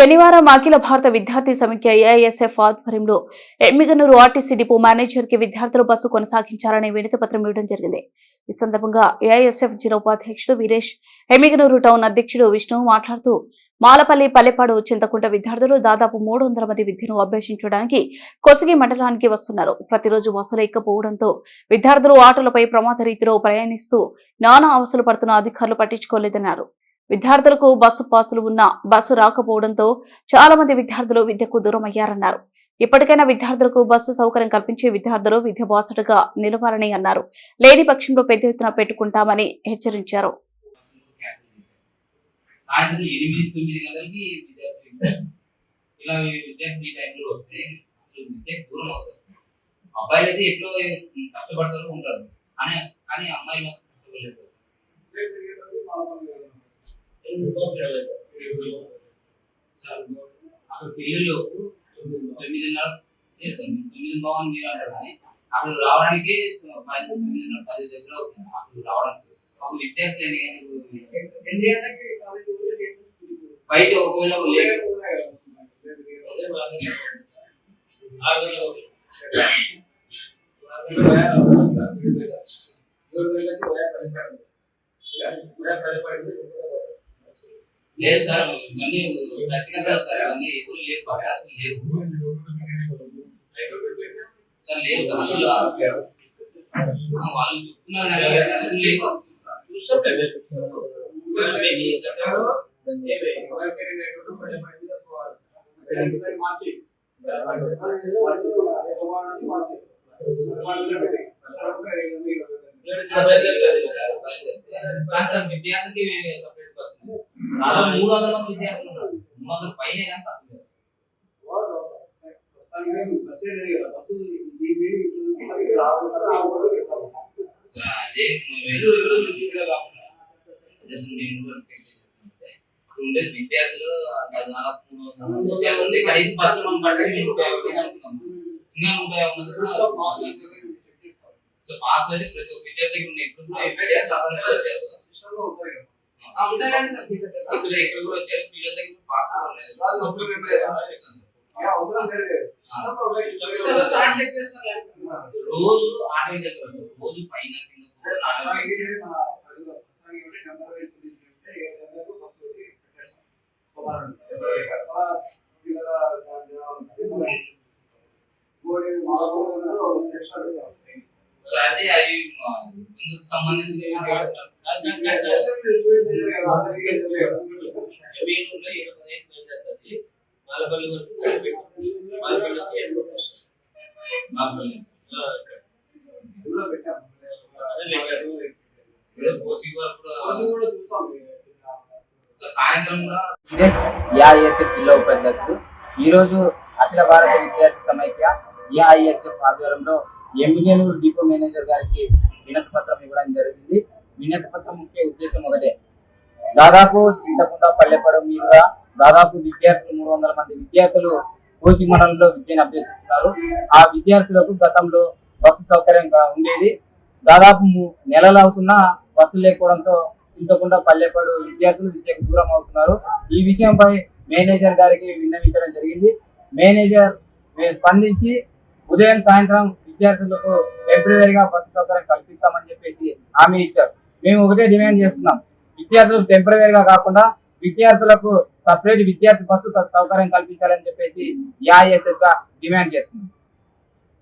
శనివారం అఖిల భారత విద్యార్థి సమిఖ్య ఏఐఎస్ఎఫ్ ఆధ్వర్యంలో ఎమ్మిగనూరు ఆర్టీసీ డిపో మేనేజర్కి విద్యార్థులు బస్సు కొనసాగించాలని వినతి పత్రం ఇవ్వడం జరిగింది. ఈ సందర్భంగా ఏఐఎస్ఎఫ్ జిల్లా ఉపాధ్యక్షుడు వీరేష్ ఎమ్మిగనూరు టౌన్ అధ్యక్షుడు విష్ణు మాట్లాడుతూ మాలపల్లి పల్లెపాడు చింతకుంట విద్యార్థులు దాదాపు మూడు వందల మంది విద్యను అభ్యసించడానికి కొసగి మండలానికి వస్తున్నారు. ప్రతిరోజు బస్సులు ఎక్కపోవడంతో విద్యార్థులు ఆటోలపై ప్రమాద రీతిలో ప్రయాణిస్తూ నానా అవసరం పడుతున్న అధికారులు పట్టించుకోలేదన్నారు. విద్యార్థులకు బస్సు పాసులు ఉన్న బస్సు రాకపోవడంతో చాలా మంది విద్యార్థులు విద్యకు దూరం అయ్యారన్నారు ఇప్పటికైనా విద్యార్థులకు బస్సు సౌకర్యం కల్పించి విద్యార్థులు విద్య బాసటగా నిలవాలని అన్నారు. లేని పక్షంలో పెద్ద ఎత్తున పెట్టుకుంటామని హెచ్చరించారు. అబ్బాయిలు అయితే ఎట్లో కష్టపడతారు ఉంటారు. కానీ కానీ అమ్మాయిలు కష్టపడలేదు అక్కడ పిల్లలు తొమ్మిదిన్నర లేదు సార్, తొమ్మిది బాగుంది మీరు అంటారు కానీ అక్కడ రావడానికి పది తొమ్మిదిన్నర పది దగ్గర అవుతుంది అక్కడ రావడానికి అప్పుడు విద్యార్థులు ఎన్ని గంటలకి బయట ఒకవేళ లేదు లేదు సార్ ఇవన్నీ వ్యక్తిగతాలు సార్ ఇవన్నీ ఎవరు లేవు బస్ అసలు లేవు సార్ లేవు సార్ అసలు ఆ, వాళ్ళు చెప్తున్నారు కానీ అసలు లేవు సార్ విద్యార్థికి separate బస్ ఉంది. దాదాపు మూడు వందల మంది విద్యార్థులు ఉన్నారు మూడు వందల పైనే కానీ తక్కువ లేదు. సార్, అదే వెళ్ళు వెళ్ళు జస్ట్ నేను కూడా check చేసుకుంటే, అక్కడ ఉండే విద్యార్థులు దాదాపు మూడు వందల మంది విద్యార్థులు ఉంది. కనీసం బస్సు మనం పడితే నూట యాభై మంది అనుకున్నాం. ఇంకా నూట యాభై మంది కూడా సో పాస్ అయితే ప్రతి ఒక్క విద్యార్థికి ఉన్నాయి ఇప్పుడు కూడా ఈ విద్యార్థులు అందరూ వచ్చారు ఆ, ఉంటాయి కానీ సార్ ఇక్కడ ఇక్కడ కూడా వచ్చారు పిల్లల దగ్గర పాస్ కూడా లేదు. రోజు ఆటో దగ్గర ఉంటారు. రోజు పైన కింద కూడా ఆటో సో అదే అవి సంబంధించిన మాలపల్లి వరకు ఏఐఎస్ఎఫ్ జిల్లా ఉపాధ్యక్షుడు ఈరోజు అఖిల భారత విద్యార్థి సమైక్య ఏఐఎస్ఎఫ్ ఆధ్వర్యంలో ఎమ్మిగేనూరు డిపో మేనేజర్ గారికి వినతి పత్రం ఇవ్వడం జరిగింది. వినతి పత్రం ముఖ్య ఉద్దేశం ఒకటే. దాదాపు చింతకుంట పల్లెపడం మీదుగా దాదాపు విద్యార్థులు మూడు వందల మంది విద్యార్థులు కోసి మండలంలో విద్యను అభ్యసిస్తున్నారు. ఆ విద్యార్థులకు గతంలో బస్సు సౌకర్యంగా ఉండేది. దాదాపు నెలలు అవుతున్నా బస్సులు లేకపోవడంతో చింతకుంట పల్లెపాడు విద్యార్థులు విద్యకు దూరం అవుతున్నారు. ఈ విషయంపై మేనేజర్ గారికి విన్నవించడం జరిగింది. మేనేజర్ స్పందించి ఉదయం సాయంత్రం విద్యార్థులకు టెంపరీగా బస్సు సౌకర్యం కల్పిస్తామని చెప్పేసి హామీ ఇచ్చారు. మేము ఒకటే డిమాండ్ చేస్తున్నాం. విద్యార్థులకు టెంపరీగా కాకుండా విద్యార్థులకు సపరేట్ విద్యార్థి బస్సు సౌకర్యం కల్పించాలని చెప్పేసి ఏఐఎస్ఎస్గా డిమాండ్ చేస్తున్నాం.